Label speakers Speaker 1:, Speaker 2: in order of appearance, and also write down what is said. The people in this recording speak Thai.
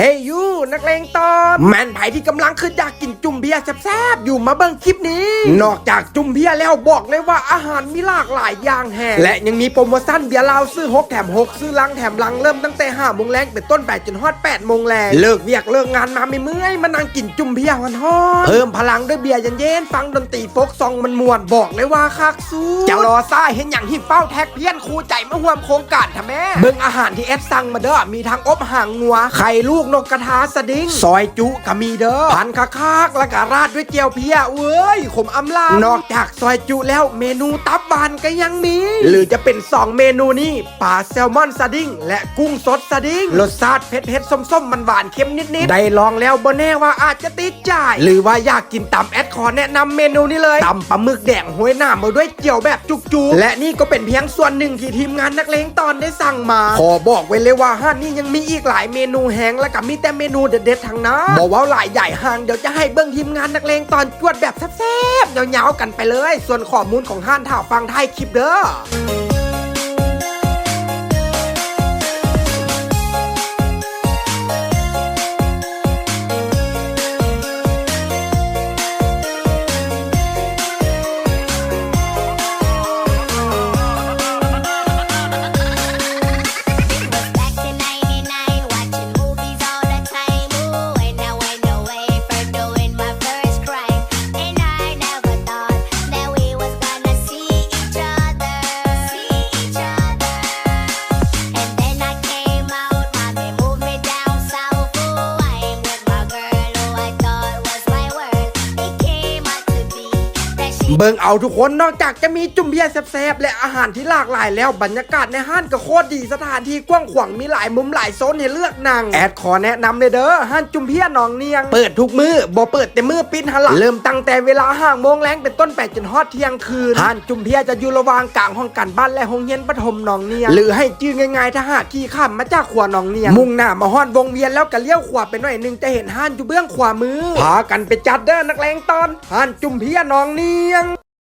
Speaker 1: เฮ้ยยูนักเลงตอนแมนไผ่ที่กำลังคืออยากกินจุ่มเบียร์แซ่บๆอยู่มาเบิ่งคลิปนี้ นอกจากจุ่มเบียร์แล้วบอกเลยว่าอาหารมีหลากหลายอย่างแฮะและยังมีโปรโมชั่นเบียร์ลาวซื้อ6แถม6ซื้อลังแถมลังเริ่มตั้งแต่5โมงแรงเป็นต้นไปจนฮอด8โมงแรงเลิกเวียกเลิกงานมาไม่เมื่อยมานั่งกินจุ่มเบียร์กันฮอดเพิ่มพลังด้วยเบียร์เย็นๆฟังดนตรีโฟกซองมันม่วนบอกเลยว่าคักสู้จะรอซ่าเห็นอย่างที่เฝ้าแท็กเพี้ยนครูใจมาห่วมโครงการทำแม่เบิ่งอาหารที่แอดสั่งมาเด้อมีทั้งอบหางงัวไข่ลูกนกกระทาสดิ้งซอยจุก็มีเด้อพันคาคากแล้วก็ราดด้วยเจียวเพียเว้ยขมอำลานอกจากซอยจุแล้วเมนูตับบานก็ยังมี หรือจะเป็น 2 เมนูนี้ปลาแซลมอนสดิ้งและกุ้งสดสดิ้งรสชาติเผ็ดเผ็ดๆส้มๆมันหวานเค็มนิดๆได้ลองแล้วบ่แน่ว่าอาจจะติดใจหรือว่าอยากกินตำแอดขอแนะนำเมนูนี้เลยตำปลาหมึกแดงห้วยหน้ามาด้วยเจียวแบบจุกๆและนี่ก็เป็นเพียงส่วนหนึ่งที่ทีมงานนักเลงตอนได้สั่งมา ขอบอกไว้เลยว่าห้านนี้ยังมีอีกหลายเมนูแห้งและก็มีแต่เมนููเด็ดๆทั้งนั้นบอกว่าหลายใหญ่ห่างเดี๋ยวจะให้เบิ้งทีมงานนักเลงตอนจวดแบบแซ่บๆยาวๆกันไปเลย ส่วนข้อมูลของห้านถ่าฟังท้ายคลิปเด้อ เบิ่งเอาทุกคนนอกจากจะมีจุ่มเบียร์แซ่บๆและอาหารที่หลากหลายแล้วบรรยากาศในห้านก็โคตรดีสถานที่กว้างขวางมีหลายมุมหลายโซนให้เลือกนั่งแอดขอแนะนำเลยเด้อห้านจุ่มเบียร์หนองเนียง เปิดทุกมือบ่เปิดแต่มือปิดหันหลังเริ่มตั้งแต่เวลาห้าโมงแรงเป็นต้นไปจนฮอดเที่ยงคืนห้านจุ่มเบียร์จะอยู่ระหว่างกลางห้องกันบ้านและห้องเย็นปฐมหนองเนียงหรือให้จื้อง่ายๆถ้าหากขี่ข้ามมาจากขวาหนองเนียงมุ่งหน้ามาฮอดวงเวียนแล้วก็เลี้ยวขวาไปหน่อยหนึงจะเห็นห้านอยู่เบื้องขวามือพากันไปจัดเด้อนักเลงตอนห้านจุ่มเบียร์หนองเนียง